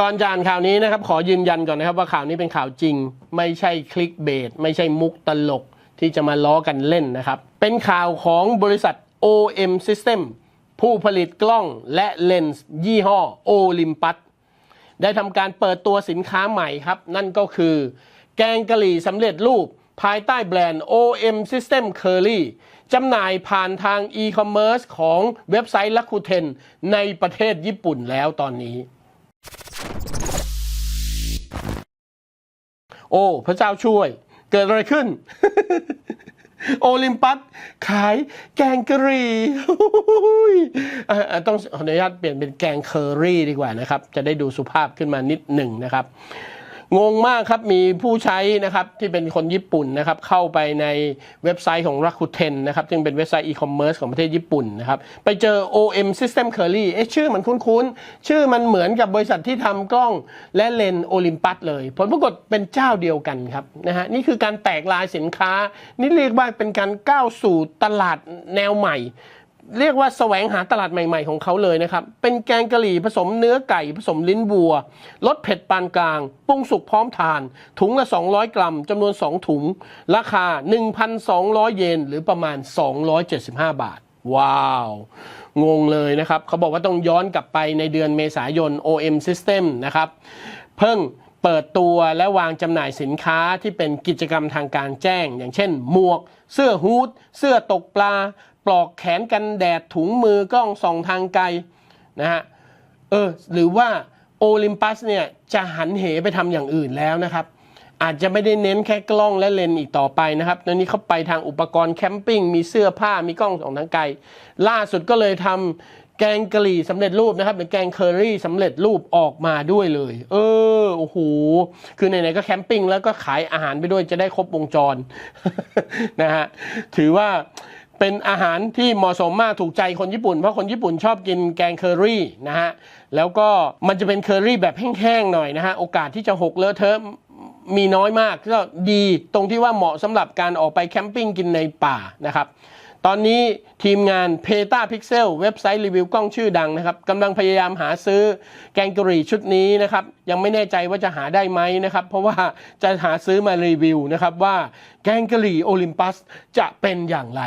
ก่อนจานข่าวนี้นะครับ ขอยืนยันก่อนนะครับว่าข่าวนี้เป็นข่าวจริง ไม่ใช่คลิกเบสไม่ใช่มุกตลกที่จะมาล้อกันเล่นนะครับ เป็นข่าวของบริษัท OM System ผู้ผลิตกล้องและเลนส์ยี่ห้อ Olympus ได้ทำการเปิดตัวสินค้าใหม่ครับ นั่นก็คือ แกงกะหรี่สำเร็จรูปภายใต้แบรนด์ OM System Curry จำหน่ายผ่านทาง e-commerce ของเว็บไซต์ Rakuten ในประเทศญี่ปุ่นแล้วตอนนี้ โอ้ พระเจ้าช่วย เกิดอะไรขึ้น โอลิมปัสขายแกงกะหรี่ต้องขออนุญาตเปลี่ยนเป็นแกงเคอรี่ดีกว่านะครับ จะได้ดูสุภาพขึ้นมานิดหนึ่งนะครับ งงมากครับ มีผู้ใช้นะครับที่เป็นคนญี่ปุ่นนะครับเข้าไปในเว็บไซต์ของ Rakuten นะครับซึ่งเป็นเว็บไซต์อีคอมเมิร์ซของประเทศญี่ปุ่นนะครับไปเจอ OM System Curry เอ๊ะชื่อมันคุ้นๆ ชื่อมันเหมือนกับบริษัทที่ทำกล้องและเลนโอลิมปัสเลย ผลปรากฏเป็นเจ้าเดียวกันครับนะฮะนี่คือการแตกลายสินค้า นี่เรียกว่าเป็นการก้าวสู่ตลาดแนวใหม่ เรียกว่าแสวงหาตลาดใหม่ ๆ ของเขาเลยนะครับ เป็นแกงกะหรี่ผสมเนื้อไก่ผสมลิ้นวัวรสเผ็ดปานกลาง ปรุงสุกพร้อมทาน ถุงละ 200 กรัมจำนวน 2 ถุง ราคา 1,200 เยน หรือประมาณ 275 บาท ว้าว งงเลยนะครับ เขาบอกว่าต้องย้อนกลับไปในเดือนเมษายน OM System นะครับ เพิ่ง เปิดตัวและวางจำหน่ายสินค้าที่เป็นกิจกรรมทางการแจ้ง อย่างเช่น หมวก เสื้อฮูดเสื้อตกปลา ปลอกแขนกันแดดถุงมือกล้องส่องทางไกลนะฮะเออหรือว่าโอลิมปัสเนี่ยจะหันเหไปทำอย่างอื่นแล้วนะครับ อาจจะไม่ได้เน้นแค่กล้องและเลนส์อีกต่อไปนะครับตอนนี้เขาไปทางอุปกรณ์แคมปิ้งมีเสื้อผ้ามีกล้องส่องทางไกล ล่าสุดก็เลยทำ แกงกะหรี่สำเร็จรูปนะครับเป็นแกงเคอรี่สำเร็จรูปออกมาด้วยเลย เออโอ้โหคือไหนๆก็แคมปิ้งแล้วก็ขายอาหารไปด้วยจะได้ครบวงจรนะฮะถือว่าเป็นอาหารที่เหมาะสมมากถูกใจคนญี่ปุ่น เพราะคนญี่ปุ่นชอบกินแกงเคอรี่นะฮะแล้วก็มันจะเป็นเคอรี่แบบแห้งๆหน่อยนะฮะโอกาสที่จะหกเลอะเทอะมีน้อยมากก็ดีตรงที่ว่าเหมาะสำหรับการออกไปแคมปิ้งกินในป่านะครับ ตอนนี้ทีมงาน p e t a Pixel เว็บไซต์รีวิวกล้องชื่อดังนะครับกำลังพยายามหาซื้อแกงกะหรี่ชุดนี้นะครับ ยังไม่แน่ใจว่าจะหาได้ไหมนะครับ เพราะว่าจะหาซื้อมารีวิวนะครับว่าแกงกะหรี่โอลิมปัสจะเป็นอย่างไร